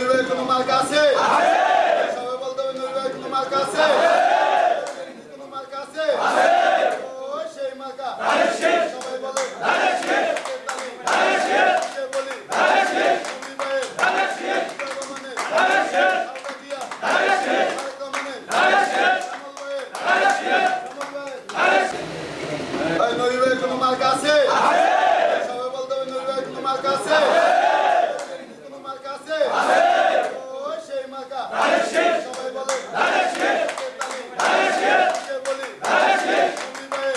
নবীর কোনো মার্কা আছে সবাই বলতে হবে নবীর কোনো মার্কা আছে কোনো মার্কা আছে ও সেই মার্কা সবাই বলে সে বলি নবী ভাইয়ের রহমানের আলকা দিয়া তারেক রহমানের কামাল ভাইয়ের কামাল ভাইয়ের এই নবী ভাইয়ের কোনো মার্কা আছে সবাই বলতে হবে নবী ভাইয়ের কোনো মার্কা আছে কোনো মার্কা আছে ও সেই মার্কা সবাই বলে সে বলি নবী ভাইয়ের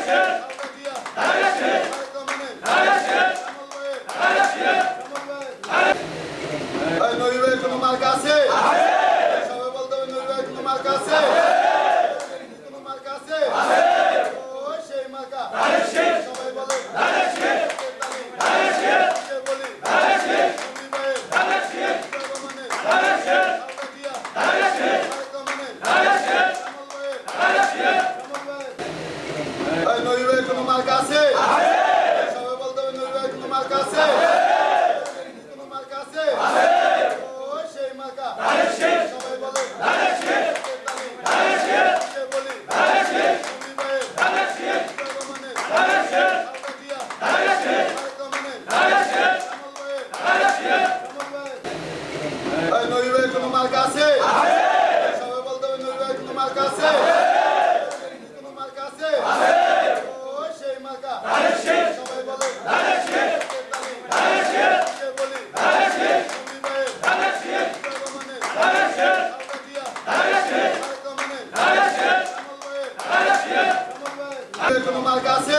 রহমানের আলকা দিয়া তারেক রহমানের কামাল ভাইয়ের কামাল কোনো কাছে আছে সবাই বলতে হবে নুরুল ভাইয়ের কোনো মার্কা আছে কোনো বলে কোনো মার্কা আছে কোনো মার্কা আছে?